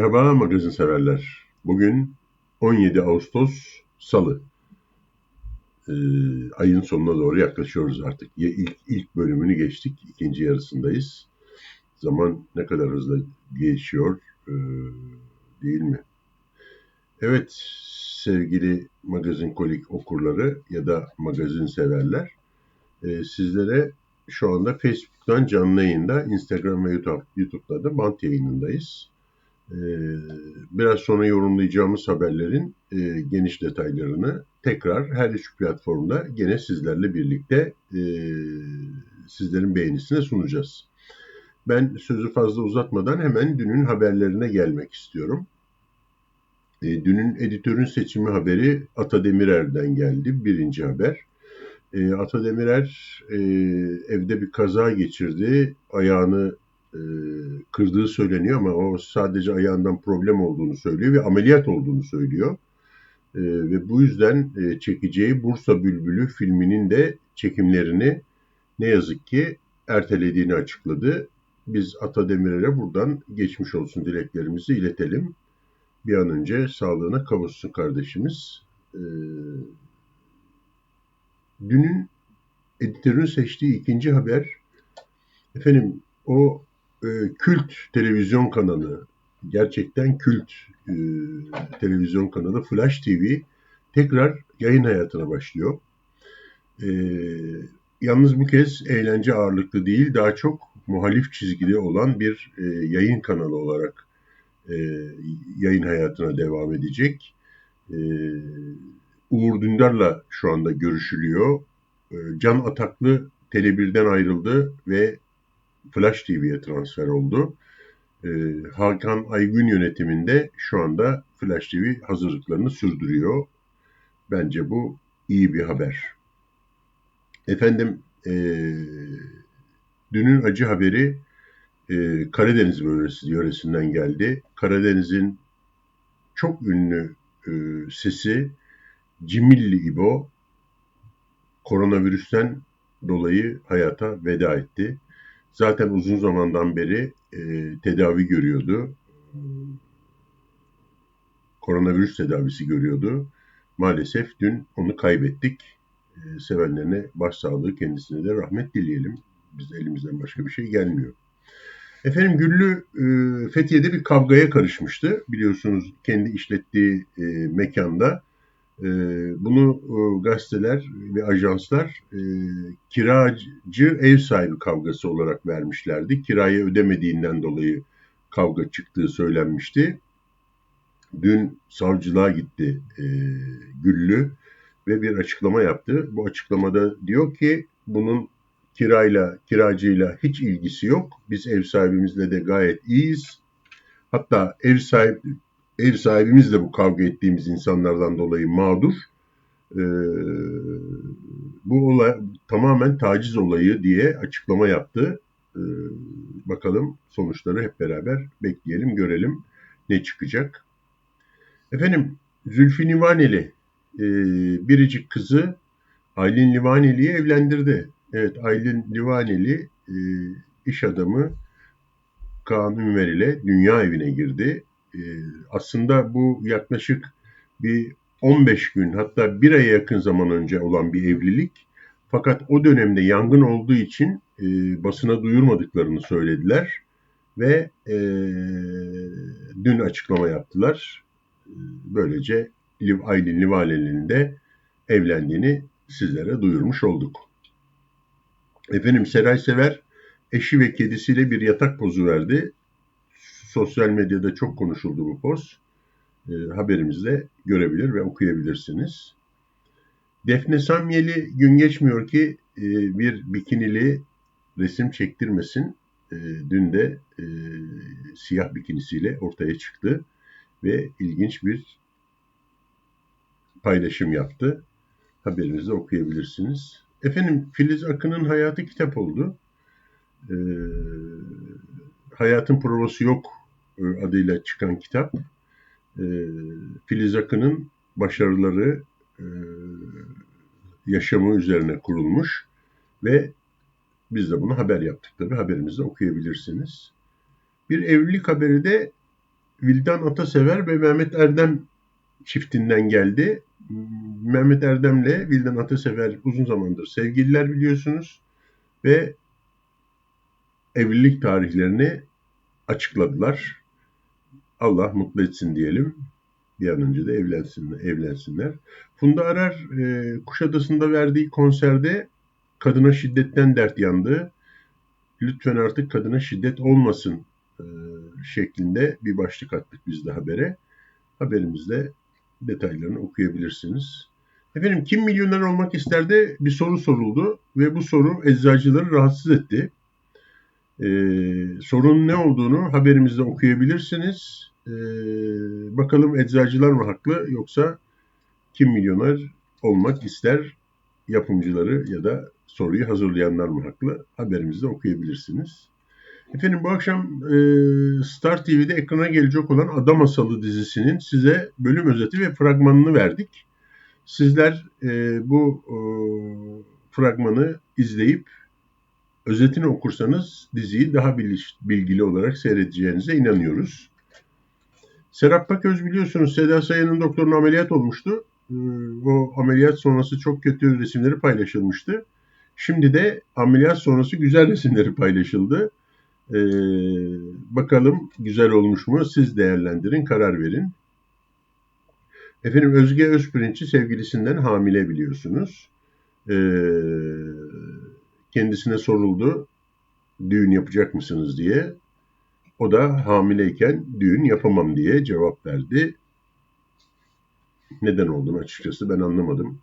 Merhaba magazin severler. Bugün 17 Ağustos Salı. Ee, ayın sonuna doğru yaklaşıyoruz artık. Ya ilk, ilk bölümünü geçtik, ikinci yarısındayız. Zaman ne kadar hızlı geçiyor e, değil mi? Evet sevgili magazin kolik okurları ya da magazin severler. E, sizlere şu anda Facebook'tan canlı yayında, Instagram ve YouTube, YouTube'da da bant yayınındayız. Ee, biraz sonra yorumlayacağımız haberlerin e, geniş detaylarını tekrar her üç platformda gene sizlerle birlikte e, sizlerin beğenisine sunacağız. Ben sözü fazla uzatmadan hemen dünün haberlerine gelmek istiyorum. E, dünün editörün seçimi haberi Ata Demirer'den geldi. Birinci haber. Ata Demirer evde bir kaza geçirdi. Ayağını e, kırdığı söyleniyor ama o sadece ayağından problem olduğunu söylüyor ve ameliyat olduğunu söylüyor. E, ve bu yüzden e, çekeceği Bursa Bülbülü filminin de çekimlerini ne yazık ki ertelediğini açıkladı. Biz Ata Demirer'e buradan geçmiş olsun dileklerimizi iletelim. Bir an önce sağlığına kavuşsun kardeşimiz. E, dünün editörün seçtiği ikinci haber efendim o e, kült televizyon kanalı, gerçekten kült e, televizyon kanalı Flash TV tekrar yayın hayatına başlıyor. E, yalnız bu kez eğlence ağırlıklı değil, daha çok muhalif çizgili olan bir e, yayın kanalı olarak e, yayın hayatına devam edecek. E, Uğur Dündar'la şu anda görüşülüyor. E, Can Ataklı Tele1'den ayrıldı ve Flash TV'ye transfer oldu. E, Hakan Aygün yönetiminde şu anda Flash TV hazırlıklarını sürdürüyor. Bence bu iyi bir haber. Efendim e, dünün acı haberi e, Karadeniz bölgesi yöresinden geldi. Karadeniz'in çok ünlü e, sesi Cimilli İbo koronavirüsten dolayı hayata veda etti. Zaten uzun zamandan beri e, tedavi görüyordu. Koronavirüs tedavisi görüyordu. Maalesef dün onu kaybettik. E, sevenlerine başsağlığı kendisine de rahmet dileyelim. Biz elimizden başka bir şey gelmiyor. Efendim Güllü e, Fethiye'de bir kavgaya karışmıştı. Biliyorsunuz kendi işlettiği e, mekanda ee, bunu e, gazeteler ve ajanslar e, kiracı ev sahibi kavgası olarak vermişlerdi. Kirayı ödemediğinden dolayı kavga çıktığı söylenmişti. Dün savcılığa gitti e, Güllü ve bir açıklama yaptı. Bu açıklamada diyor ki bunun kirayla, kiracıyla hiç ilgisi yok. Biz ev sahibimizle de gayet iyiyiz. Hatta ev sahibi ev sahibimiz de bu kavga ettiğimiz insanlardan dolayı mağdur. E, bu olay tamamen taciz olayı diye açıklama yaptı. E, bakalım sonuçları hep beraber bekleyelim, görelim ne çıkacak. Efendim Zülfü Livaneli e, biricik kızı Aylin Livaneli'yi evlendirdi. Evet Aylin Livaneli e, iş adamı Kaan Ünver ile dünya evine girdi. Ee, aslında bu yaklaşık bir 15 gün hatta bir aya yakın zaman önce olan bir evlilik. Fakat o dönemde yangın olduğu için e, basına duyurmadıklarını söylediler ve e, dün açıklama yaptılar. E, böylece Aylin Livaleli'nin de evlendiğini sizlere duyurmuş olduk. Efendim Seray Sever eşi ve kedisiyle bir yatak pozu verdi sosyal medyada çok konuşuldu bu post. E, haberimizde görebilir ve okuyabilirsiniz. Defne Samyeli gün geçmiyor ki e, bir bikinili resim çektirmesin. E, dün de e, siyah bikinisiyle ortaya çıktı ve ilginç bir paylaşım yaptı. Haberimizde okuyabilirsiniz. Efendim Filiz Akın'ın hayatı kitap oldu. E, hayatın provası yok adıyla çıkan kitap e, Filiz Akın'ın başarıları e, yaşamı üzerine kurulmuş ve biz de bunu haber yaptık tabi haberimizde okuyabilirsiniz. Bir evlilik haberi de Vildan Atasever ve Mehmet Erdem çiftinden geldi. Mehmet Erdem'le Vildan Atasever uzun zamandır sevgililer biliyorsunuz ve evlilik tarihlerini açıkladılar. Allah mutlu etsin diyelim. Bir an önce de evlensinler. evlensinler. Funda Arar e, Kuşadası'nda verdiği konserde kadına şiddetten dert yandı. Lütfen artık kadına şiddet olmasın e, şeklinde bir başlık attık biz de habere. Haberimizde detaylarını okuyabilirsiniz. Efendim kim milyoner olmak ister de bir soru soruldu ve bu soru eczacıları rahatsız etti. Ee, sorunun ne olduğunu haberimizde okuyabilirsiniz. Ee, bakalım eczacılar mı haklı yoksa kim milyoner olmak ister yapımcıları ya da soruyu hazırlayanlar mı haklı? Haberimizde okuyabilirsiniz. Efendim bu akşam e, Star TV'de ekrana gelecek olan Ada Masalı dizisinin size bölüm özeti ve fragmanını verdik. Sizler e, bu e, fragmanı izleyip özetini okursanız diziyi daha bilgili olarak seyredeceğinize inanıyoruz. Serap Paköz biliyorsunuz Seda Sayan'ın doktoruna ameliyat olmuştu. E, o ameliyat sonrası çok kötü resimleri paylaşılmıştı. Şimdi de ameliyat sonrası güzel resimleri paylaşıldı. Ee, bakalım güzel olmuş mu? Siz değerlendirin, karar verin. Efendim Özge Özpirinç'i sevgilisinden hamile biliyorsunuz. Ee, kendisine soruldu düğün yapacak mısınız diye. O da hamileyken düğün yapamam diye cevap verdi. Neden olduğunu açıkçası ben anlamadım.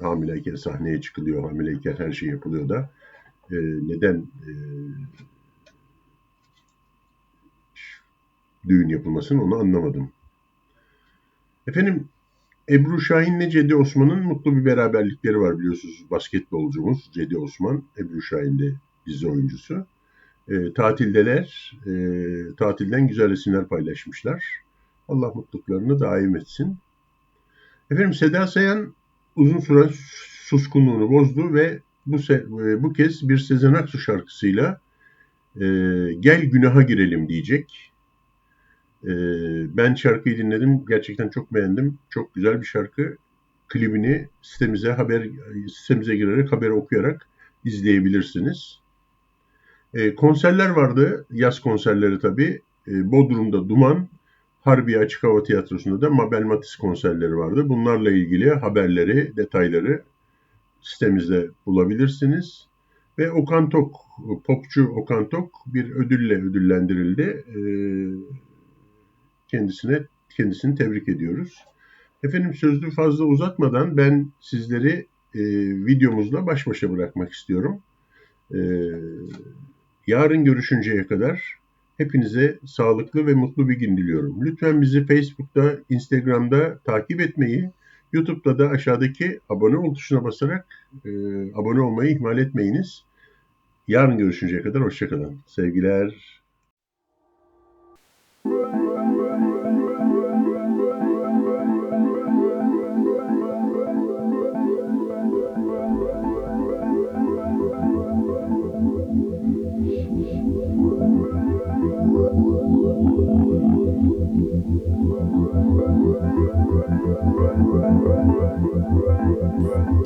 Hamileyken sahneye çıkılıyor, hamileyken her şey yapılıyor da e, neden e, düğün yapılmasını onu anlamadım. Efendim Ebru Şahin'le Cedi Osman'ın mutlu bir beraberlikleri var biliyorsunuz. Basketbolcumuz Cedi Osman, Ebru Şahin de dizi oyuncusu. E, tatildeler, e, tatilden güzel resimler paylaşmışlar. Allah mutluluklarını daim etsin. Efendim Seda Sayan uzun süre suskunluğunu bozdu ve bu, e, bu kez bir Sezen Aksu şarkısıyla e, gel günaha girelim diyecek. E, ben şarkıyı dinledim. Gerçekten çok beğendim. Çok güzel bir şarkı. Klibini sitemize haber sitemize girerek haberi okuyarak izleyebilirsiniz. E, konserler vardı. Yaz konserleri tabii. E, Bodrum'da Duman, Harbiye Açık Hava Tiyatrosu'nda da Mabel Matiz konserleri vardı. Bunlarla ilgili haberleri, detayları sitemizde bulabilirsiniz. Ve Okan Tok, popçu Okan Tok bir ödülle ödüllendirildi. Ee, kendisine kendisini tebrik ediyoruz. Efendim sözlü fazla uzatmadan ben sizleri e, videomuzla baş başa bırakmak istiyorum. Yarın görüşünceye kadar hepinize sağlıklı ve mutlu bir gün diliyorum. Lütfen bizi Facebook'ta, Instagram'da takip etmeyi, YouTube'da da aşağıdaki abone ol tuşuna basarak e, abone olmayı ihmal etmeyiniz. Yarın görüşünceye kadar hoşçakalın. Sevgiler. Right.